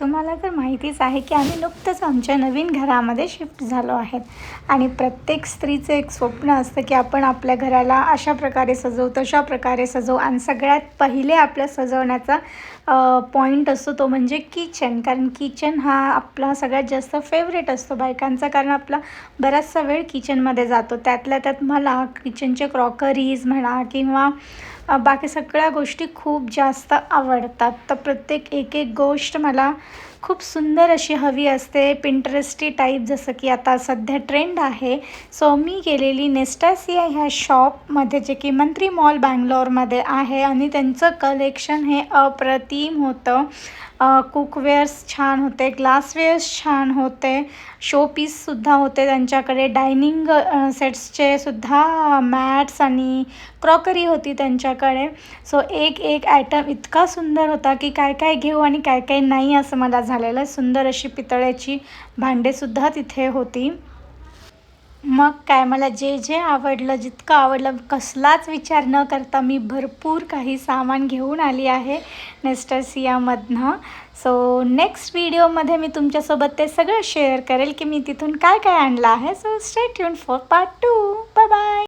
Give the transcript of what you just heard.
तुम्हाला तर माहितीच आहे की आम्ही नुकतंच आमच्या नवीन घरामध्ये शिफ्ट झालो आहेत. आणि प्रत्येक स्त्रीचं एक स्वप्न असतं की आपण आपल्या घराला अशा प्रकारे सजवू तशा प्रकारे सजवू. आणि सगळ्यात पहिले आपल्या सजवण्याचा पॉईंट असतो तो म्हणजे किचन कारण किचन हा आपला सगळ्यात जास्त फेवरेट असतो बायकांचा. कारण आपला बराचसा वेळ किचनमध्ये जातो. त्यातल्या त्यात मला किचनचे क्रॉकरीज म्हणा किंवा बाकी सगळ्या गोष्टी खूप जास्त आवडतात. तर प्रत्येक एक एक गोष्ट मला खूप सुंदर अशी हवी असते. पिंटरेस्टी टाईप जसं की आता सध्या ट्रेंड आहे. सो मी गेलेली नेस्टासिया ह्या शॉपमध्ये जे की मंत्री मॉल बँगलोरमध्ये आहे. आणि त्यांचं कलेक्शन हे अप्रतिम होतं. कुकवेअर्स छान होते ग्लासवेअर्स छान होते शोपीससुद्धा होते त्यांच्याकडे डायनिंग सेट्सचे सुद्धा मॅट्स आणि क्रॉकरी होती त्यांच्याकडे. सो एक एक आयटम इतका सुंदर होता की काय काय घेऊ आणि काय काय नाही असं मला झालेलं. सुंदर अशी पितळ्याची भांडेसुद्धा तिथे होती. मग काय मला जे जे आवडलं जितकं आवडलं कसलाच विचार न करता मी भरपूर काही सामान घेऊन आली आहे नेस्टर्सियामधनं सो नेक्स्ट व्हिडिओमध्ये मी तुमच्यासोबत ते सगळं शेअर करेल की मी तिथून काय काय आणलं आहे. So stay tuned for part two bye bye